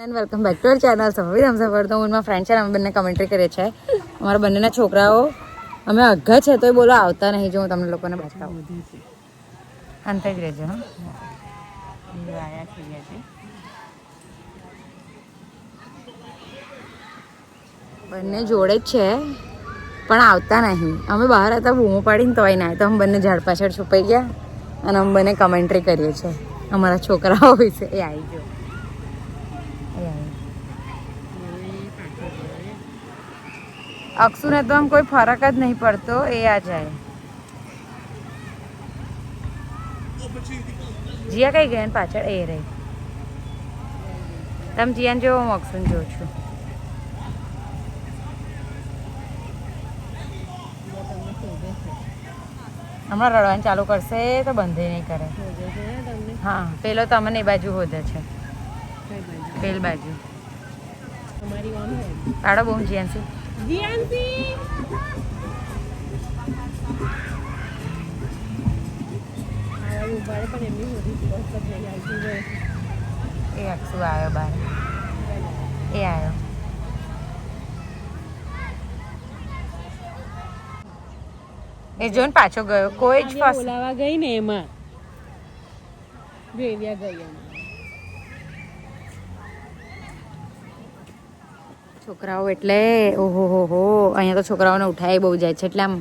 And welcome back to our channel રમઝા પર તો હું ફ્રેન્ડ છે અમે બંને કમેન્ટ્રી કરીએ છીએ અમારા બંનેના છોકરાઓ અમે અઘા છે તોય બોલો આવતા નહીં જો હું તમને લોકોને બતાવું અંતે જ રહેજો બંને જોડે જ છે પણ આવતા નહીં અમે બહાર હતા બૂમો પાડીને તોય ના તો અમે બંને ઝાડ પાછળ છુપાઈ ગયા અને અમે બંને કમેન્ટ્રી કરીએ છીએ અમારા છોકરાઓ વિશે એ આવી ગયો એ આવી અક્ષુને તો આમ કોઈ ફરક જ નહીં પડતો એ આ જાય. જીયા કઈ ગયા પાછળ? એ રહી. તમે જીયાને જોવો હું અક્ષુને જોઉં છું. હમણાં રડવાનું ચાલુ કરશે તો બંધ નહીં કરે. હા પેલો તમને એ બાજુ હોદે છે. પેલ બાજુ. પાડો બહુ જીયાનસી એ અક્ષુ આવ્યો બાર. એ આવ્યો એ જો ને પાછો ગયો કોઈ જ બોલાવા ગઈ ને એમાં. ભેવ્યા ગઈ એમાં. છોકરાઓ એટલે ઓહો હો હો અહીંયા તો છોકરાઓને ઉઠાઈ બહુ જાય છે. એટલે આમ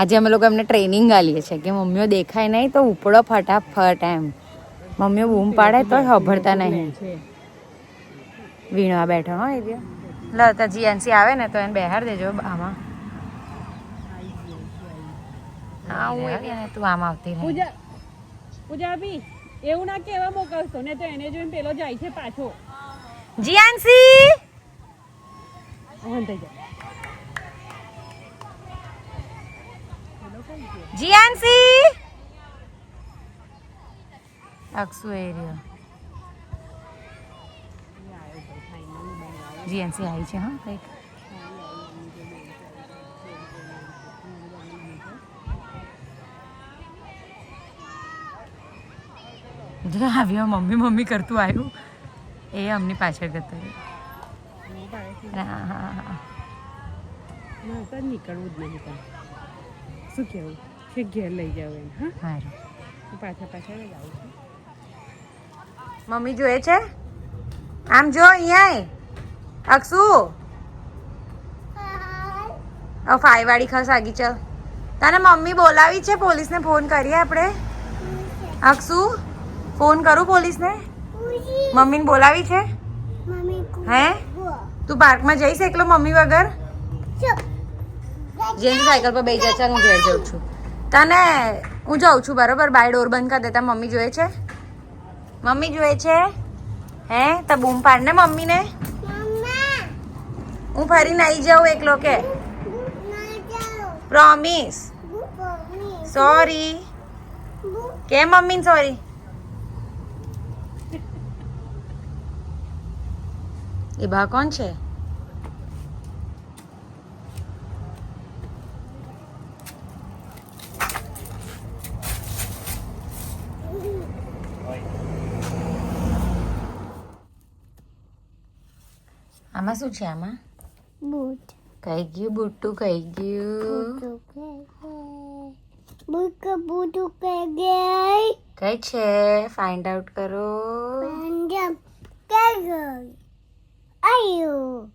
આજે અમે લોકો એમને ટ્રેનિંગ આલીએ છીએ કે મમ્મીઓ દેખાય નહીં તો ઉપડો ફટાફટ એમ. મમ્મીઓ બૂમ પાડે તો હભરતા નહીં. વીણવા બેઠો હા એ લ જી તો જીએનસી આવે ને તો એને બેહાર દેજો આમાં. હા હું એવી તું આમ આવતી રહી. એવું ના કેવા મોકલશો ને તો એને જોઈને પેલો જાય છે પાછો. જીએનસી! વંધાઈ જાય જીએનસી અક્ષુ એરિયો જીએનસી આવી છે, હા, કંઈક. જે, આવ્યો, મમ્મી મમ્મી કરતું આવ્યું. એ અમની પાછળ જતો રહ્યો ના નીકળવું જ નહીં પણ શું છે ઘેર લઈ જાવ એમ હા સારું હું પાછા જ આવું છું મમ્મી જોયે છે? આમ જો અહીંયા. અક્ષુ. ફાઈ વાળી ખસ આગી ચલ. તને મમ્મી બોલાવી છે પોલીસને ફોન કરીએ આપણે? અક્ષુ ફોન કરું પોલીસને? મમ્મીને બોલાવી છે? હે? તું પાર્કમાં જઈશ એકલો મમ્મી વગર? જેની સાયકલ પર બેસી જશે હું ઘેર જાઉં છું. તને હું જાઉં છું બરોબર? બાય ડોર બંધ કરી દેતા મમ્મી જોઈએ છે? મમ્મી જોઈએ છે? હે? તો બૂમ પાડ ને મમ્મીને? હું ફરી નહીં જાઉં એકલો કે? પ્રોમિસ સોરી કે મમ્મી સોરી એ બા કોણ છે? આમાં શું છે આમાં? બૂટ. કઈ ગયું? બુટ્ટું કઈ ગયું? બુટ Bút કઈ ગઈ? કઈ છે? ફાઇન્ડ આઉટ કરો. Panjang ke gay Ayo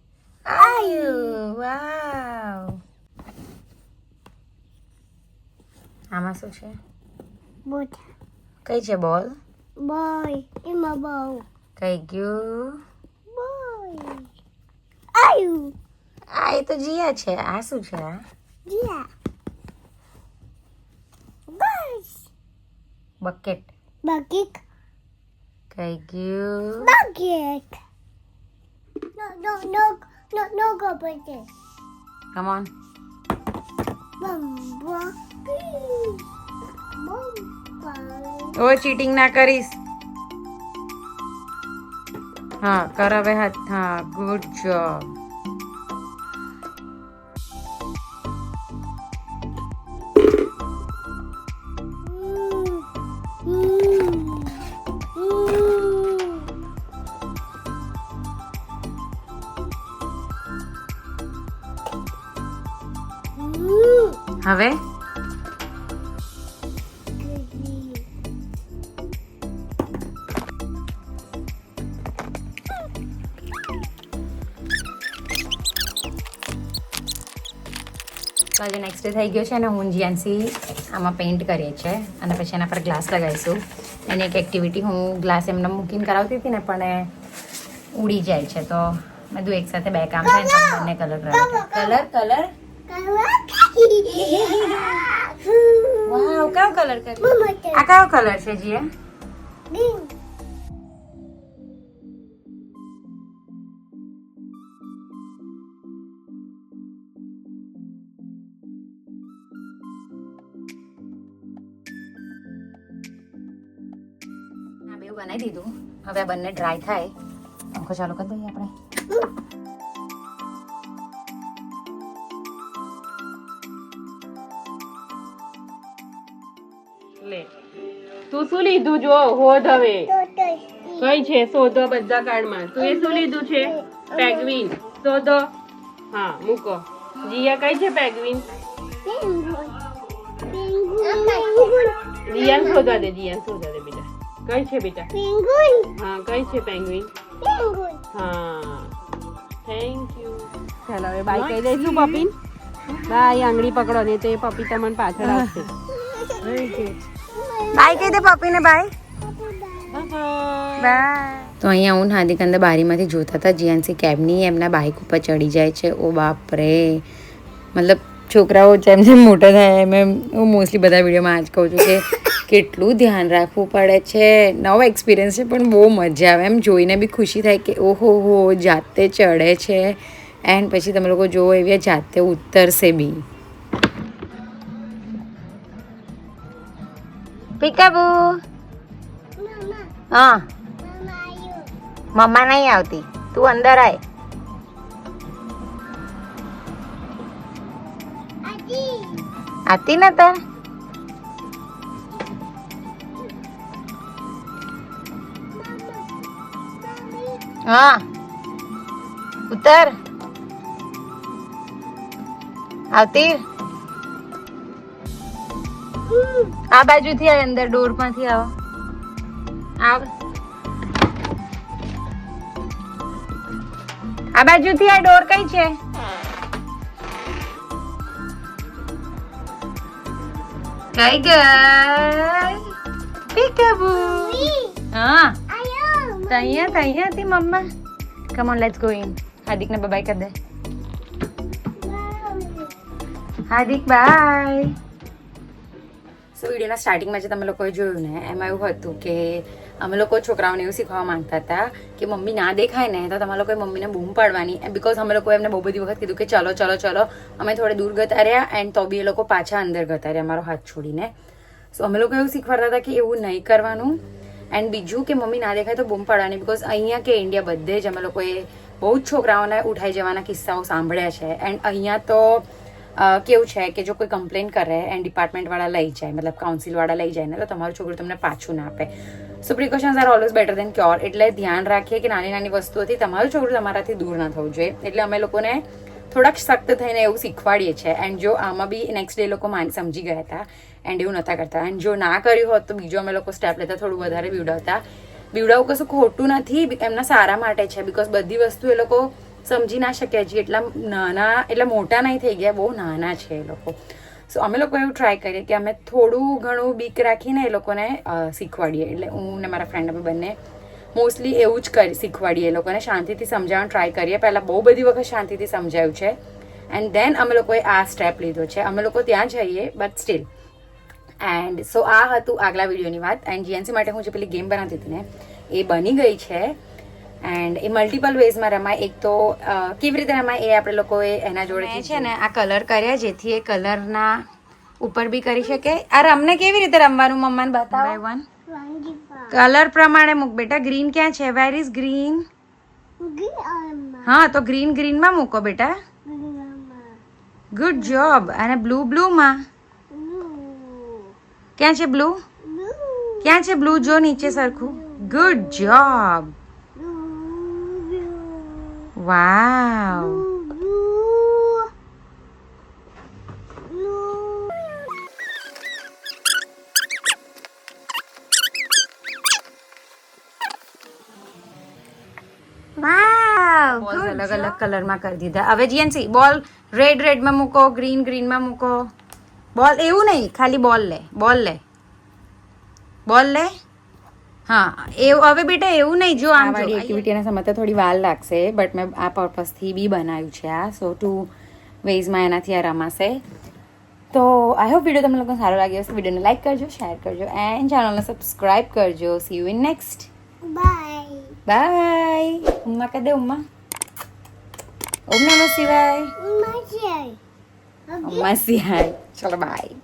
આયુ વાવ આમાં શું છે Bút કઈ છે બોલ Boy Ima bau કઈ ગયું Boy Ayo આ એ તો જીયા છે આ શું છે આ Dia Guys બકેટ Bagik કઈ ગયું Bagik No no no no no go pete come Come Bamba ઓ ચીટિંગ ના કરીશ હા કર હવે હાથ હા ગુડ જોબ હવે? તો આજે નેક્સ્ટ ડે થઈ ગયો છે અને હું જીએનસી આમાં પેઇન્ટ કરીએ છીએ અને પછી એના પર ગ્લાસ લગાવીશું. એની એક એક્ટિવિટી હું ગ્લાસ એમને મૂકીને કરાવતી હતી ને પણ એ ઉડી જાય છે. તો બધું એકસાથે એક સાથે બે કામ થાય ને બંને કલર કલર કલર વાવ કયો કલર કર્યો? આ કયો કલર છે જીએ બનાવી દીધું. હવે આ બંને ડ્રાય થાય. પંખો ચાલુ કરી દઈએ આપણે. લે તું શું લીધું જો? હોદ હવે. કઈ છે? શોધો બધા કાર્ડમાં. તું એ શું લીધું છે? પેગ્વિન. શોધો. હા મૂકો. જીયા કઈ છે પેગ્વિન? જીયાન શોધવા દે જીયાન શોધવા દે બેટા. કઈ છે બેટા? હા કઈ છે પેંગ્વિન? હા. થેન્ક યુ ચાલો હવે બાય કહી દઈશું પપીન. બાય આંગળી પકડો ને તો એ પપી તમને પાછળ આવશે. બાય કહી દે પપ્પીને બાય. બાય. તો અહીંયા હું હાર્દિક અંદર બારીમાંથી જોતા હતા જીએનસી કેબની એમના બાઇક ઉપર ચડી જાય છે. ઓ બાપ રે મતલબ છોકરાઓ જેમ જેમ મોટા થાય એમ એમ હું મોસ્ટલી બધા વિડીયોમાં આ જ કહું છું કે કેટલું ધ્યાન રાખવું પડે છે. નવો એક્સપિરિયન્સ છે પણ બહુ મજા આવે. એમ જોઈને બી ખુશી થાય કે ઓહો હો જાતે ચડે છે. એન્ડ પછી તમે લોકો જોવો એવી જાતે ઉતરશે બી. પીકાબુ હા. મમ્મા નહીં આવતી. તું અંદર આય. આતી ને તાર? હા. ઉતર. આવતી? આ બાજુથી આવે અંદર ડોરમાંથી આવો. આવ. આ બાજુથી આ ડોર કઈ છે? કઈ ગઈ પીકાબુ હા. તૈયા તૈયા હતી મમ્મા. Come on let's go in હાર્દિકને bye કર દે. હાર્દિક બાય સો વિડીયોના સ્ટાર્ટિંગમાં જે તમે લોકોએ જોયું ને, એમાં એવું હતું કે અમે લોકો છોકરાઓને એવું શીખવા માંગતા હતા કે મમ્મી ના દેખાય ને, તો તમારા લોકોએ મમ્મીને બૂમ પાડવાની. બિકોઝ અમે લોકો એમને બહુ બધી વખત કીધું કે ચલો ચલો ચલો, અમે થોડે દૂર ગતા રહ્યા એન્ડ તો બી એ લોકો પાછા અંદર ગતા રહ્યા અમારો હાથ છોડીને. સો અમે લોકો એવું શીખવાડતા હતા કે એવું નહીં કરવાનું. એન્ડ બીજું કે મમ્મી ના દેખાય તો બૂમ પાડવાની બિકોઝ અહીંયા કે ઇન્ડિયા બધે જ અમે લોકોએ બહુ જ છોકરાઓને ઉઠાઈ જવાના કિસ્સાઓ સાંભળ્યા છે. એન્ડ અહીંયા તો કેવું છે કે જો કોઈ કમ્પ્લેન કરે એન્ડ ડિપાર્ટમેન્ટવાળા લઈ જાય, મતલબ કાઉન્સિલવાળા લઈ જાય ને, તો તમારું છોકરું તમને પાછું ના આપે. So precautions are always better than cure એટલે ધ્યાન રાખીએ કે નાની નાની વસ્તુઓથી તમારું છોકરું તમારાથી દૂર ના થવું જોઈએ. એટલે અમે લોકોને થોડાક સખ્ત થઈને એવું શીખવાડીએ છીએ. એન્ડ જો આમાં બી નેક્સ્ટ ડે લોકો માન સમજી ગયા હતા એન્ડ એવું નહોતા કરતા. એન્ડ જો ના કર્યું હોત તો બીજો અમે લોકો સ્ટેપ લેતા થોડું વધારે બીવડાવતા. બીવડાવું કશું ખોટું નથી. એમના સારા માટે છે. બિકોઝ બધી વસ્તુ એ લોકો સમજી ના શક્યા છીએ એટલા નાના, એટલે મોટા નહીં થઈ ગયા, બહુ નાના છે એ લોકો. સો અમે લોકો એવું ટ્રાય કરીએ કે અમે થોડું ઘણું બીક રાખીને એ લોકોને શીખવાડીએ. એટલે હું ને મારા ફ્રેન્ડ અમે બંને મોસ્ટલી એવું જ કરી, શીખવાડીએ એ લોકોને. શાંતિથી સમજાવવાનું ટ્રાય કરીએ. પહેલાં બહુ બધી વખત શાંતિથી સમજાયું છે. એન્ડ દેન અમે લોકોએ આ સ્ટેપ લીધો છે. અમે લોકો ત્યાં જઈએ બટ સ્ટીલ એન્ડ સો આ હતું આગલા વિડીયોની વાત. એન્ડ જીએનસી માટે હું જે પેલી ગેમ બનાવતી હતી ને, એ બની ગઈ છે. એન્ડ એ મલ્ટિપલ વેઝમાં રમાય. એક તો કેવી રીતે રમાય એ આપણે લોકોએ એના જોડે છે ને આ કલર કર્યા જેથી એ કલરના ઉપર બી કરી શકે. આ રમને કેવી રીતે રમવાનું મમ્માને બતાવો? વન કલર પ્રમાણે મૂક બેટા. ગ્રીન ક્યાં છે? વેર ઇઝ ગ્રીન હા તો ગ્રીન ગ્રીનમાં મૂકો બેટા. ગુડ જોબ અને બ્લુ બ્લુમાં ક્યાં છે બ્લુ ક્યાં છે બ્લુ જો નીચે સરખું. Good job Wow. अलग अलग कलर में कर दीदा हम जी एनसी बॉल रेड रेड में मूको ग्रीन ग्रीन में मूको। बॉल एवं नहीं खाली बॉल ले बॉल ले, बॉल ले? હા એવું હવે બેટા એવું નહીં જો આમ વાળી એક્ટિવિટીના સમજતા થોડી વાર લાગશે બટ મેં આ પર્પઝથી બી બનાવ્યું છે આ સો ટુ વેઝમાં એનાથી આ રમાશે. તો આઈ હોપ વીડિયો તમને લોકોને સારો લાગ્યો હશે. વિડીયોને લાઈક કરજો શેર કરજો એન્ડ ચેનલને સબસ્ક્રાઇબ કરજો. See you in next bye bye ઉમ્મા કહી દે ઉમ્મા. ઓમ નમઃ શિવાય. Mama, ઉમ્મા શિવાય. ચલો બાય